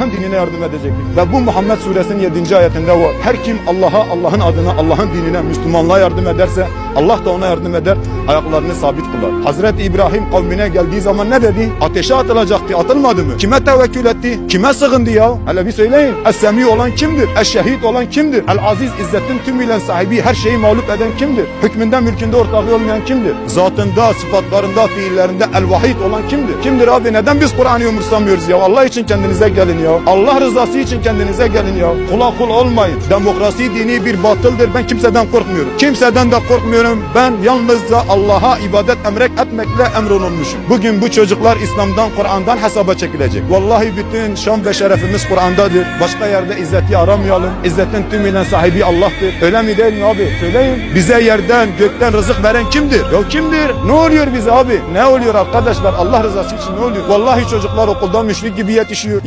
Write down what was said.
Allah'ın dinine yardım edecektik. Ve bu Muhammed suresinin 7. ayetinde var. Her kim Allah'a, Allah'ın adına, Allah'ın dinine, Müslümanlığa yardım ederse Allah da ona yardım eder, ayaklarını sabit kılar. Hazreti İbrahim kavmine geldiği zaman ne dedi? Ateşe atılacaktı, atılmadı mı? Kime tevekkül etti? Kime sığındı ya? Hele bir söyleyin. Es-Semi olan kimdir? Es-Şehid olan kimdir? El-Aziz İzzettin tümüyle sahibi her şeyi mağlup eden kimdir? Hükmünde mülkünde ortaklığı olmayan kimdir? Zatında, sıfatlarında, fiillerinde el-Vahid olan kimdir? Kimdir abi? Neden biz Kur'an'ı umursamıyoruz ya? Allah için kendinize gelin ya. Allah rızası için kendinize gelin ya. Kula kul olmayın. Demokrasi dini bir batıldır. Ben kimseden korkmuyorum. Kimseden de korkmuyorum. Ben yalnızca Allah'a ibadet emrek etmekle emrolunmuşum. Bugün bu çocuklar İslam'dan, Kur'an'dan hesaba çekilecek. Vallahi bütün şan ve şerefimiz Kur'an'dadır. Başka yerde izzeti aramayalım. İzzetin tümüyle sahibi Allah'tır. Öyle mi değil mi abi? Söyleyin. Bize yerden, gökten rızık veren kimdir? Ya kimdir? Ne oluyor bize abi? Ne oluyor arkadaşlar? Allah rızası için ne oluyor? Vallahi çocuklar okulda müşrik gibi yetişiyor.